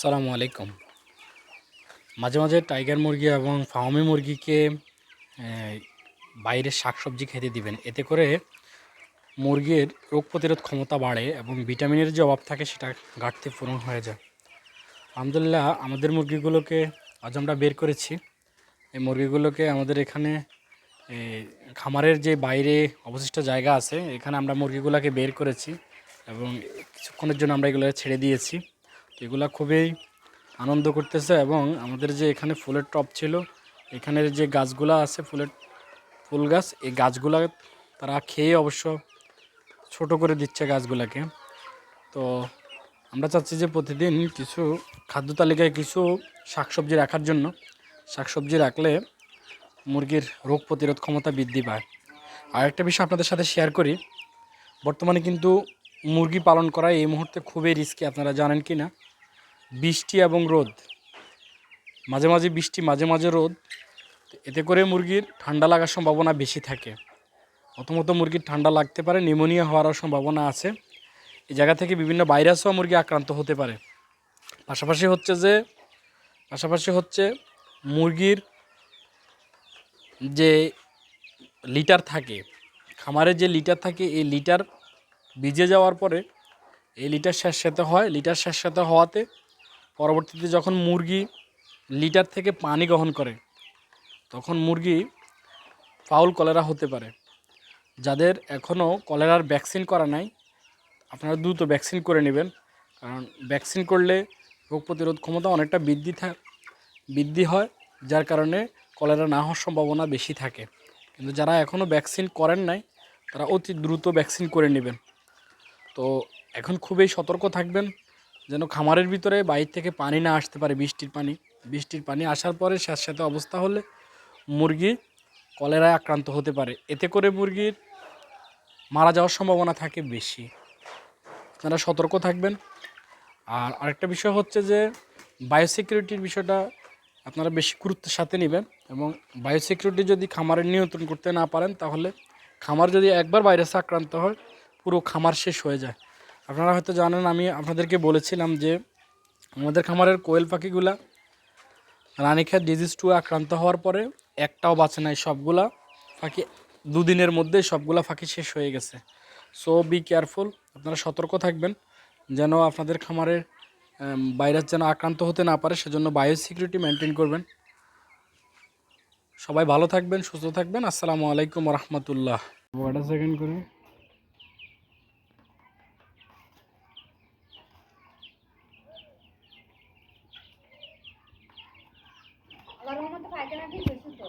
সালামু আলাইকুম। মাঝে মাঝে টাইগার মুরগি এবং ফার্মি মুরগিকে বাইরের শাকসবজি খেতে দিবেন। এতে করে মুরগির রোগ প্রতিরোধ ক্ষমতা বাড়ে এবং ভিটামিনের যে অভাব থাকে সেটা ঘাটতি পূরণ হয়ে যায়। আলহামদুলিল্লাহ, আমাদের মুরগিগুলোকে আজ আমরা বের করেছি। এই মুরগিগুলোকে আমাদের এখানে খামারের যে বাইরে অবশিষ্ট জায়গা আছে, এখানে আমরা মুরগিগুলোকে বের করেছি এবং কিছুক্ষণের জন্য আমরা এগুলো ছেড়ে দিয়েছি। এগুলা খুবই আনন্দ করতেছে এবং আমাদের যে এখানে ফুলের টপ ছিল, এখানের যে গাছগুলা আছে ফুলের ফুল গাছ, এই গাছগুলা তারা খেয়ে অবশ্য ছোট করে দিচ্ছে গাছগুলাকে। তো আমরা চাচ্ছি যে প্রতিদিন কিছু খাদ্য তালিকায় কিছু শাকসবজি রাখার জন্য, শাকসবজি রাখলে মুরগির রোগ প্রতিরোধ ক্ষমতা বৃদ্ধি পায়। আর একটা বিষয় আপনাদের সাথে শেয়ার করি, বর্তমানে কিন্তু মুরগি পালন করা এই মুহূর্তে খুবই রিস্কি আপনারা জানেন কি না? বৃষ্টি এবং রোদ। মাঝে মাঝে বৃষ্টি, মাঝে মাঝে রোদ। এতে করে মুরগির ঠান্ডা লাগার সম্ভাবনা বেশি থাকে। প্রথমত মুরগির ঠান্ডা লাগতে পারে, নিউমোনিয়া হওয়ারও সম্ভাবনা আছে। এই জায়গা থেকে বিভিন্ন ভাইরাসও মুরগি আক্রান্ত হতে পারে। পাশাপাশি হচ্ছে যে, পাশাপাশি হচ্ছে মুরগির যে লিটার থাকে, খামারে যে লিটার থাকে, এই লিটার ভিজে যাওয়ার পরে এই লিটার স্যাঁতস্যাঁতে হয়। লিটার স্যাঁতস্যাঁতে হওয়াতে পরবর্তীতে যখন মুরগি লিটার থেকে পানি গ্রহণ করে, তখন মুরগি ফাউল কলেরা হতে পারে। যাদের এখনও কলেরার ভ্যাকসিন করা নাই, আপনারা দ্রুত ভ্যাকসিন করে নেবেন। কারণ ভ্যাকসিন করলে রোগ প্রতিরোধ ক্ষমতা অনেকটা বৃদ্ধি থা বৃদ্ধি হয়, যার কারণে কলেরা না হওয়ার সম্ভাবনা বেশি থাকে। কিন্তু যারা এখনও ভ্যাকসিন করেন নাই, তারা অতি দ্রুত ভ্যাকসিন করে নেবেন। তো এখন খুবই সতর্ক থাকবেন, যেন খামারের ভিতরে বাইরে থেকে পানি না আসতে পারে বৃষ্টির পানি। বৃষ্টির পানি আসার পরে স্যাঁতস্যাঁতে অবস্থা হলে মুরগি কলেরায় আক্রান্ত হতে পারে। এতে করে মুরগির মারা যাওয়ার সম্ভাবনা থাকে বেশি। আপনারা সতর্ক থাকবেন। আর আরেকটা বিষয় হচ্ছে যে বায়োসিকিউরিটির বিষয়টা আপনারা বেশি গুরুত্বের সাথে নেবেন এবং বায়োসিকিউরিটি যদি খামারের নিয়ন্ত্রণ করতে না পারেন, তাহলে খামার যদি একবার ভাইরাসে আক্রান্ত হয় পুরো খামার শেষ হয়ে যায়। আপনারা হয়তো জানেন, আমি আপনাদেরকে বলেছিলাম যে আমাদের খামারের কোয়েল পাখিগুলা রানীক্ষেত ডিজিজ টু আক্রান্ত হওয়ার পরে একটাও বাঁচে নাই, সবগুলা পাখি দুদিনের মধ্যে সবগুলা পাখি শেষ হয়ে গেছে। সো বি কেয়ারফুল আপনারা সতর্ক থাকবেন যেন আপনাদের খামারের ভাইরাস যেন আক্রান্ত হতে না পারে, সেজন্য বায়ো সিকিউরিটি মেনটেন করবেন। সবাই ভালো থাকবেন, সুস্থ থাকবেন। আসসালামু আলাইকুম রহমতুল্লাহ। ওয়াটা সেকেন্ড করে। 跟他对着是走